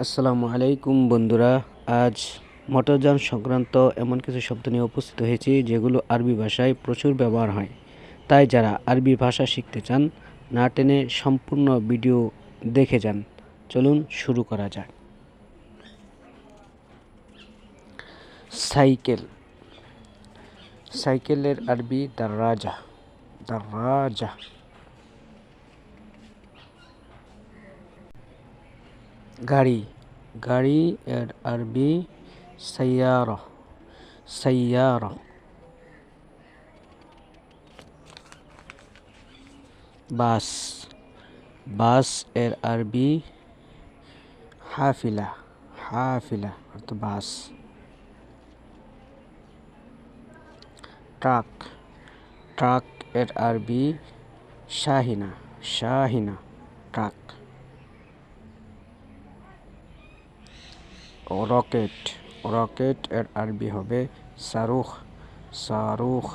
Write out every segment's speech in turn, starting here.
আসসালামু আলাইকুম বন্ধুরা, আজ মোটরযান সংক্রান্ত এমন কিছু শব্দ নিয়ে উপস্থিত হয়েছি যেগুলো আরবি ভাষায় প্রচুর ব্যবহার হয়। তাই যারা আরবি ভাষা শিখতে চান, না টেনে সম্পূর্ণ ভিডিও দেখে যান। চলুন শুরু করা যাক। সাইকেল। সাইকেলের আরবি দারাজা দারাজা গাড়ি গাড়ি এর আরবি সাইয়ারা সাইয়ারা। বাস বাসের আরবি হাফিলা হাফিলা অর্থ বাস। ট্রাক ট্রাক এর আরবি Shahina Shahina truck. Rocket rocket এর আরবি হবে সারুখ সারুখ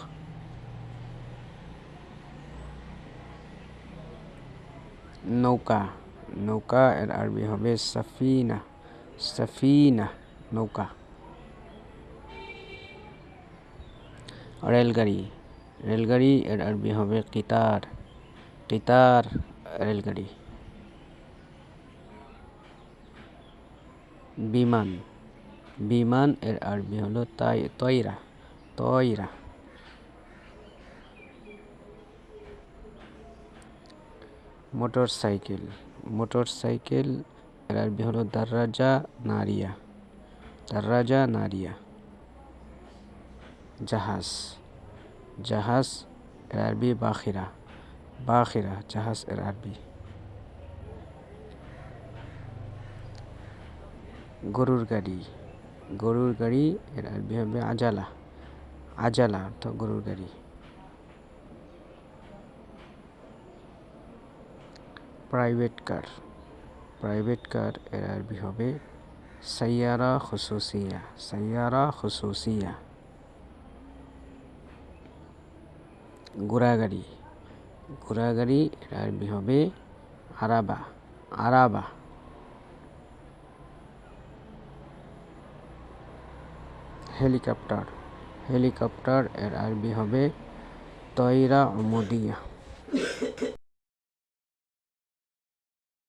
নৌকা নৌকা এর আরবি হবে সাফিনা সাফিনা নৌকা রেলগাড়ি রেলগাড়ি এর আরবি হবে কিতার কিতার রেলগাড়ি বিমান। বিমান এর আরবি হলো তাই, তয়রা তয়রা। মোটর সাইকেল মোটর সাইকেল এর আরবি হলো দার্রাজা নারিয়া। দার্রাজা নারিয়া। জাহাজ। জাহাজ এর আরবি বাখিরা। বাখিরা, জাহাজ এর আরবি। গরুর গাড়ি। গরুর গাড়ি, এর আরবি হবে আজালা। আজালা অর্থ গরুর গাড়ি। প্রাইভেট কার প্রাইভেট কার এর আরবি হবে সাইয়ারা খুসুসিয়া। সাইয়ারা খুসুসিয়া। ঘোড়াগাড়ি। ঘোড়াগাড়ি এর আরবি হবে আরাবা। আরাবা। হেলিকপ্টার। হেলিকপ্টার এর আরবি হবে তয়রা অমদিয়া